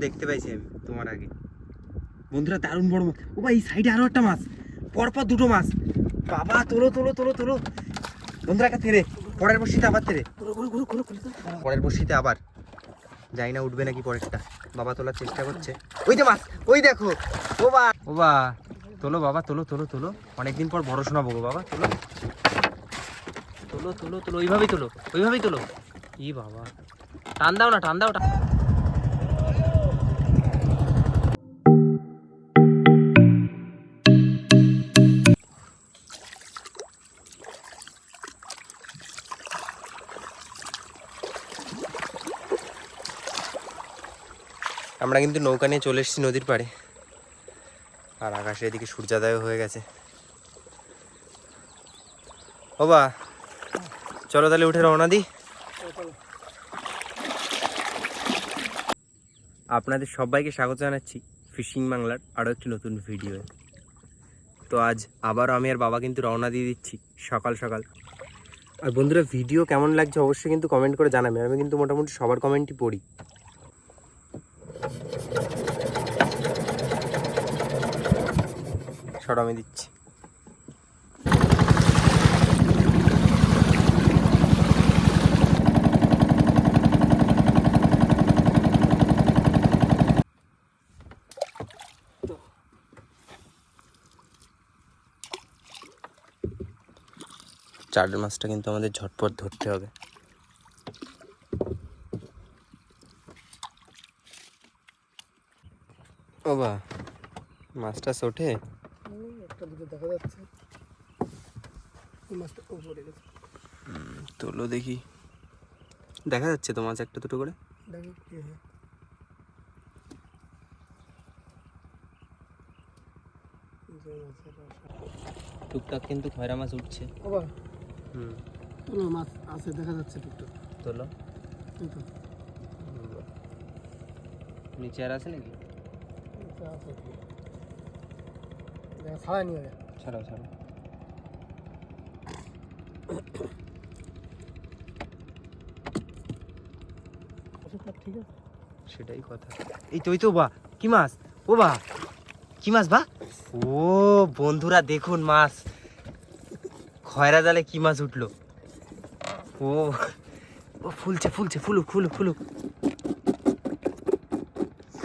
দেখতে পাইছি আমি তোমার আগে। বন্ধুরা দারুণ বড় মাছ। ও ভাই, এই সাইডে আরও একটা মাছ। পরপর দুটো মাছ। বাবা, তোলো তোলো তোলো তোলো। বন্ধুরা একটা তেরে, পরের বর্ষিতে আবার তেরে। পরের বর্ষিতে আবার। যাই না, উঠবে নাকি পরেরটা। বাবা তোলার চেষ্টা করছে। ওই যে মাছ, ওই দেখো। ও বা। ও বা। তোলো বাবা, তোলো তোলো তোলো। অনেকদিন পর বড় শোনাবো বাবা, তোলো। তোলো তোলো তোলো। ওইভাবেই তোলো ওইভাবেই তোলো। ই বাবা। টান দাও না, টান দাও, টান আমরা কিন্তু নৌকা নিয়ে চলে এসেছি নদীর পাড়ে। আর আকাশে এদিকে সূর্যোদয় হয়ে গেছে। ও বা, চলো তাহলে উঠে রওনা দিই। আপনাদের সবাইকে স্বাগত জানাচ্ছি ফিশিং বাংলার আরও একটি নতুন ভিডিও তো আজ আবার আমি আর বাবা কিন্তু রওনা দিয়ে দিচ্ছি সকাল সকাল। আর বন্ধুরা, ভিডিও কেমন লাগছে অবশ্যই কিন্তু কমেন্ট করে জানাবে। আমি কিন্তু মোটামুটি সবার কমেন্টই পড়ি। সর আমি দিচ্ছি। চারের মাছটা কিন্তু আমাদের ঝটপট ধরতে হবে। ও বা মাছটা ওঠে একটা দেখা যাচ্ছে। মাছটা উপরে গেছে। তোলো দেখি। দেখা যাচ্ছে তো মাছ একটা দুটো করে। টুকটাক কিন্তু খয়রা মাছ উঠছে। হুম। তোলো মাছ আছে দেখা যাচ্ছে টুকটাক। তোলো। নিচে আর আছে নাকি? আছে। ছাড়াই নিয়ে ছাড়াও ছাড়াও ঠিক আছে সেটাই কথা এই তো ওই তো বা কি মাছ ও বা কি মাছ বা ও বন্ধুরা দেখুন মাছ। খয়রা জালে কি মাছ উঠল? ও ও ফুলছে ফুলছে ফুলুক ফুলুক ফুলুক।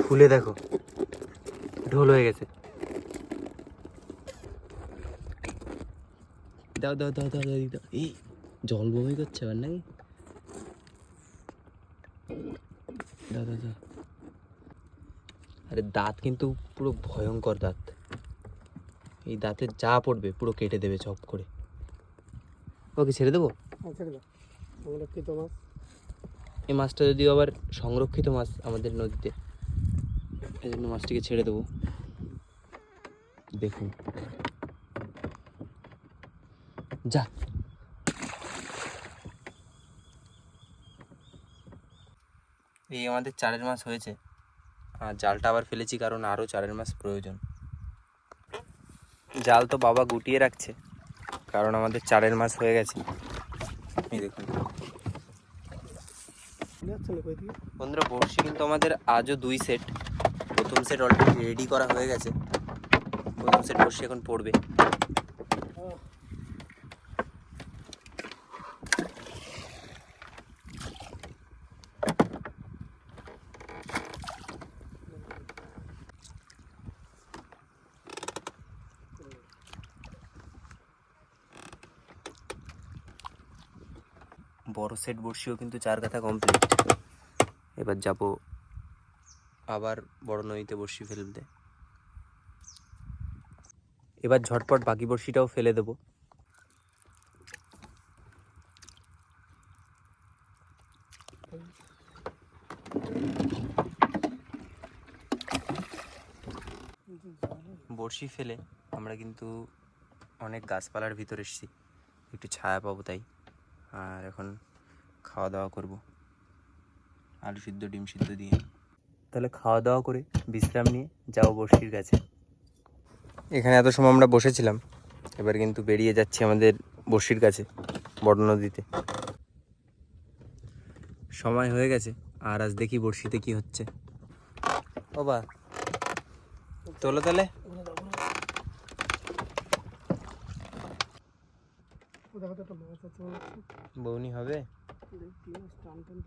ফুলে দেখো ঢোল হয়ে গেছে। দাও দাও দাও দাও দাও দাও। এই জল বমি করছে আবার নাকি? দাও দাও দাও। আরে দাঁত কিন্তু পুরো ভয়ঙ্কর দাঁত। এই দাঁতে যা পড়বে পুরো কেটে দেবে চপ করে। ওকে ছেড়ে দেবো? হ্যাঁ ছেড়ে দাও। আমরা কি তো মাছ। এই মাছটা যদিও আবার সংরক্ষিত মাছ আমাদের নদীতে এই জন্য মাছটিকে ছেড়ে দেবো। দেখুন। যা। এই আমাদের চারের মাস হয়েছে। আর জালটা আবার ফেলেছি কারণ আরও চারের মাস প্রয়োজন। জাল তো বাবা গুটিয়ে রাখছে, কারণ আমাদের চারের মাস হয়ে গেছে। দেখুন। বন্ধুরা, বড়শি কিন্তু আমাদের আজও দুই সেট প্রথম সেট অলরেডি রেডি করা হয়ে গেছে। প্রথম সেট বড়শি এখন পড়বে বড় সেট বড়শিও কিন্তু চার কাথা কমপ্লিট এবার যাব আবার বড় নদীতে বড়শি ফেলতে। এবার ঝটপট বাকি বড়শিটাও ফেলে দেবো। বড়শি ফেলে আমরা কিন্তু অনেক গাছপালার ভিতর এসেছি। একটু ছায়া পাবো তাই। আর এখন খাওয়া দাওয়া করব। আলু সিদ্ধ ডিম সিদ্ধ দিয়ে। তাহলে খাওয়া দাওয়া করে বিশ্রাম নিয়ে যাও বড়শির কাছে। এখানে এত সময় আমরা বসেছিলাম এবার কিন্তু বেরিয়ে যাচ্ছি আমাদের বড়শির কাছে বড় নদীতে। সময় হয়ে গেছে আর আজ দেখি বড়শিতে কি হচ্ছে। ও বা তোলো তাহলে। বৌনি হবে?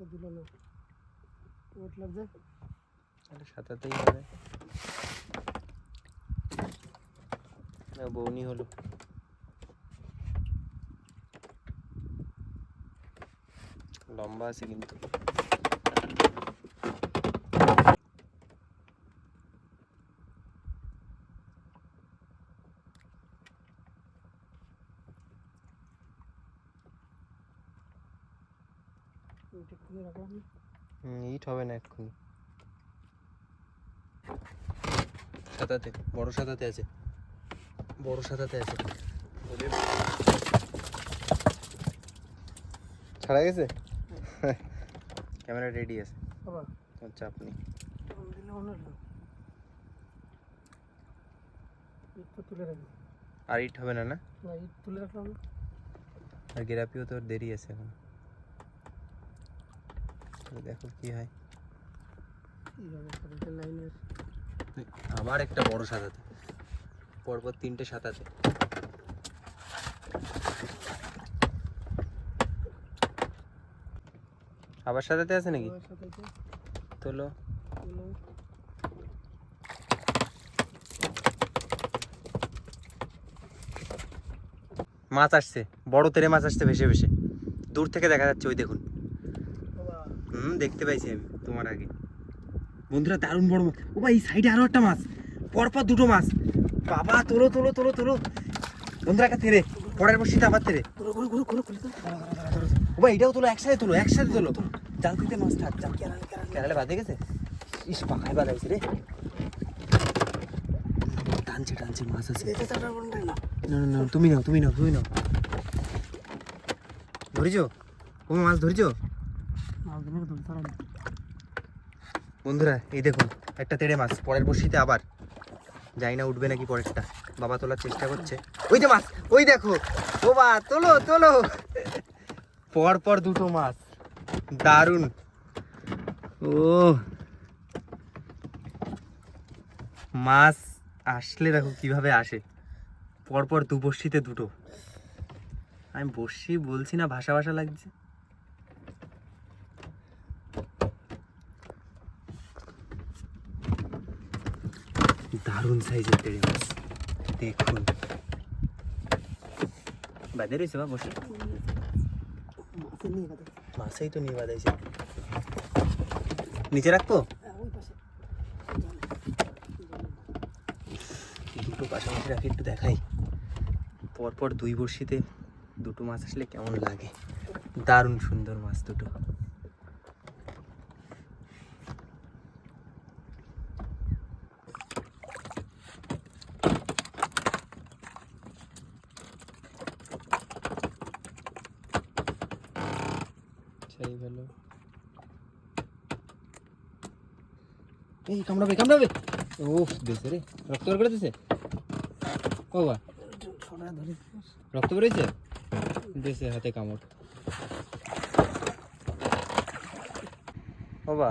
দিল না লাগছে হবে। না বৌনি হলো। লম্বা আছে কিন্তু। ইট হবে না এক্ষুনি। সাঁতাতে বড় সাঁতাতে আছে। বড় সাঁতাতে আছে। ছাড়া গেছে? ক্যামেরা রেডি আছে। চাপ নেই। তুলে রাখি আর ইট হবে না না? ইট তুলে রাখলাম। আর গেরাপিও তোর দেরি আছে এখন। দেখো কি হয়। এইভাবে আবার একটা বড় সাঁতাতে পরপর তিনটে সাঁতাতে আবার সাঁতাতে আছে নাকি? তোলো। মাছ আসছে। বড় তেরে মাছ আসছে ভেসে ভেসে। দূর থেকে দেখা যাচ্ছে ওই দেখুন। হুম দেখতে পাইছি আমি তোমার আগে। বন্ধুরা দারুণ বড় মাছ। ও ভাই এই সাইডে আরও একটা মাছ। পরপর দুটো মাছ। বাবা তোলো তোলো তোলো তোলো। বন্ধুরা একটা তেরে। পরের বসিতে আবার তেরে। ও ভাই এটাও তোলো একসাথে তোলো একসাথে তোলো। জালতিতে মাছ থাক জাল কেরালে বাদে গেছে? ইস পাখায় বাদাইছে রে। টানছে টানছে মাছ আছে। না না তুমি নাও তুমি নাও তুমি নাও। ধরেছো? ও মাছ ধরেছো? বন্ধুরা, এই দেখুন, একটা তেড়ে মাছ, পরের বসিতে আবার। যাই না উঠবে নাকি পরেরটা। বাবা তোলার চেষ্টা করছে। ওই যে মাছ, ওই দেখো। ও বা তোলো তোলো। পর পর দুটো মাছ। দারুণ। ও। মাছ আসলে দেখো কীভাবে আসে। পরপর দু বর্ষিতে দুটো। আমি বর্ষি বলছি না, ভাষা ভাষা লাগছে। দারুণ সাইজের তেড়ে মাছ। দেখুন। বাদে রয়েছে বা বসে? মাছে মাছেই তো নিয়ে বাদাইছে নিচে রাখব? দুটো পাশাপাশি রাখি, একটু দেখাই। পরপর দুই বড়শিতে দুটো মাছ আসলে কেমন লাগে। দারুণ সুন্দর মাছ দুটো সেই ভালো এই কামড়াবে কামড়াবে। ওফ দিছে রে। রক্ত বের করে দিছে? ও বা রক্ত বেরোইছে দিছে হাতে কামড়। ও বা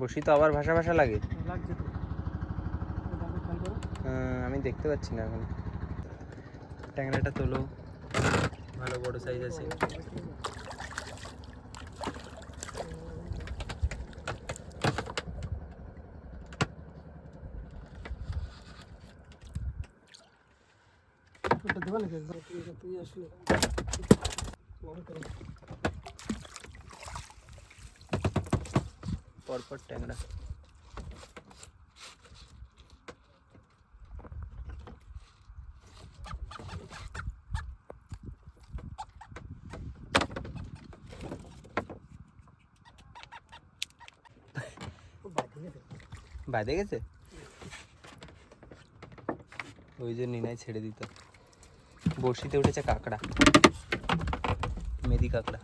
বসি তো আবার ভাষা ভাষা লাগে। আমি দেখতে পাচ্ছি না এখন। ট্যাংরাটা তোলো। ভালো বড় সাইজ আছে। ওটা দেবা নাকি একবার তুই তুই আসলে বড় করে পরপর ট্যাংরা ও বাঁধে গেছে বাদে গেছে ওই জন্য নাই ছেড়ে দিত বড়শিতে উঠেছে কাঁকড়া। মেদি কাঁকড়া।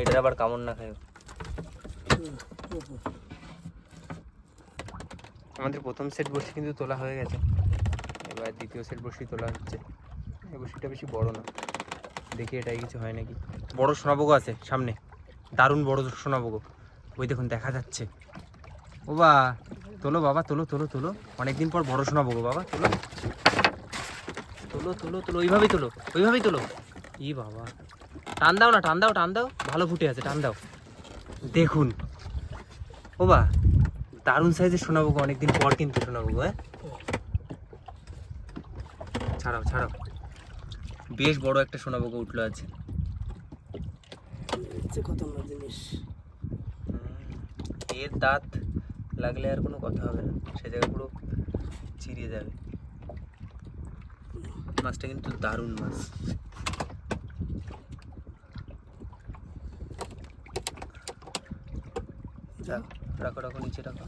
এটার আবার কামড় না খায় আমাদের প্রথম সেট বড়শি কিন্তু তোলা হয়ে গেছে। এবার দ্বিতীয় সেট বড়শি তোলা হচ্ছে। এই বড়শিটা বেশি বড় না। দেখি এটাই কিছু হয় নাকি। বড় সোনাবগো আছে সামনে। দারুণ বড় সোনাবগো। ওই দেখুন, দেখা যাচ্ছে। ও বা, তোলো বাবা, তোলো তোলো তোলো। অনেকদিন পর বড় শোনাবো গো বাবা, তোলো। তোলো তোলো তোলো ওইভাবেই তোলো ওইভাবেই তোলো। ই বাবা। টান দাও না টান দাও টান দাও। ভালো ফুটে আছে টান দাও। দেখুন। ও বা দারুণ সাইজের শোনাবো গো অনেকদিন পর কিন্তু শোনাবো হ্যাঁ? ছাড়াও ছাড়াও। বেশ বড় একটা শোনাবো গো উঠল আছে খতরনাক জিনিস? এর দাঁত লাগলে আর কোনো কথা হবে না। সে জায়গা পুরো চিরিয়ে যাবে। মাছটা কিন্তু দারুণ মাছ। রাখো, রাখো রাখো নিচে রাখো।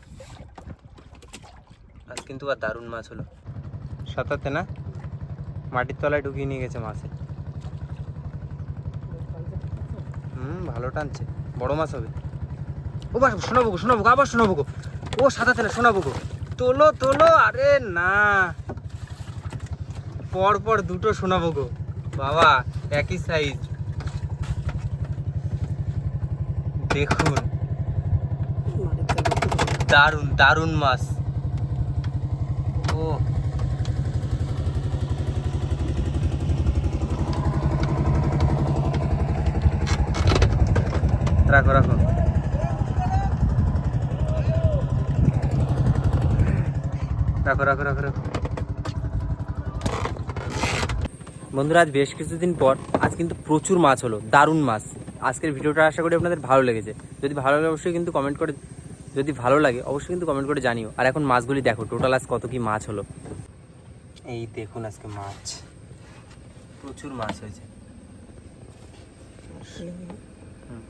আজ কিন্তু আর দারুণ মাছ হলো। সাঁতারতে না? মাটির তলায় ঢুকিয়ে নিয়ে গেছে মাছে। হুম ভালো টানছে। বড় মাছ হবে। ও বা শোনাবো গো শোনাবো গো আবার শোনাবো গো। ও সাদা তেলে শোনাবো গো। তোলো তোলো আরে না। পর পর দুটো শোনাবো গো। বাবা, একই সাইজ দেখুন। দারুণ দারুণ মাছ। ও। রাখো রাখো। রাখো রাখো রাখো রাখো। বন্ধুরা, আজ বেশ কিছুদিন পর, আজ কিন্তু প্রচুর মাছ হলো, দারুণ মাছ। আজকের ভিডিওটা আশা করি আপনাদের ভালো লেগেছে। যদি ভালো লাগে, অবশ্যই কিন্তু কমেন্ট করে যদি ভালো লাগে, অবশ্যই কিন্তু কমেন্ট করে জানিও। আর এখন মাছগুলি দেখো টোটাল আজ কত কি মাছ হলো। এই দেখুন আজকে মাছ। প্রচুর মাছ হয়েছে।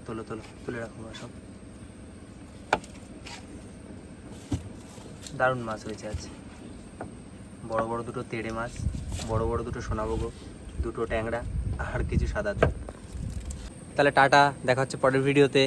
তোলো তোলো, তুলে রাখো দারুণ মাছ হয়েছে আজ। বড় বড় দুটো তেড়ে মাছ, বড় বড় দুটো সোনাবগো। দুটো ট্যাংরা আর কিছু সাদা তাহলে টাটা দেখা হচ্ছে পরের ভিডিওতে।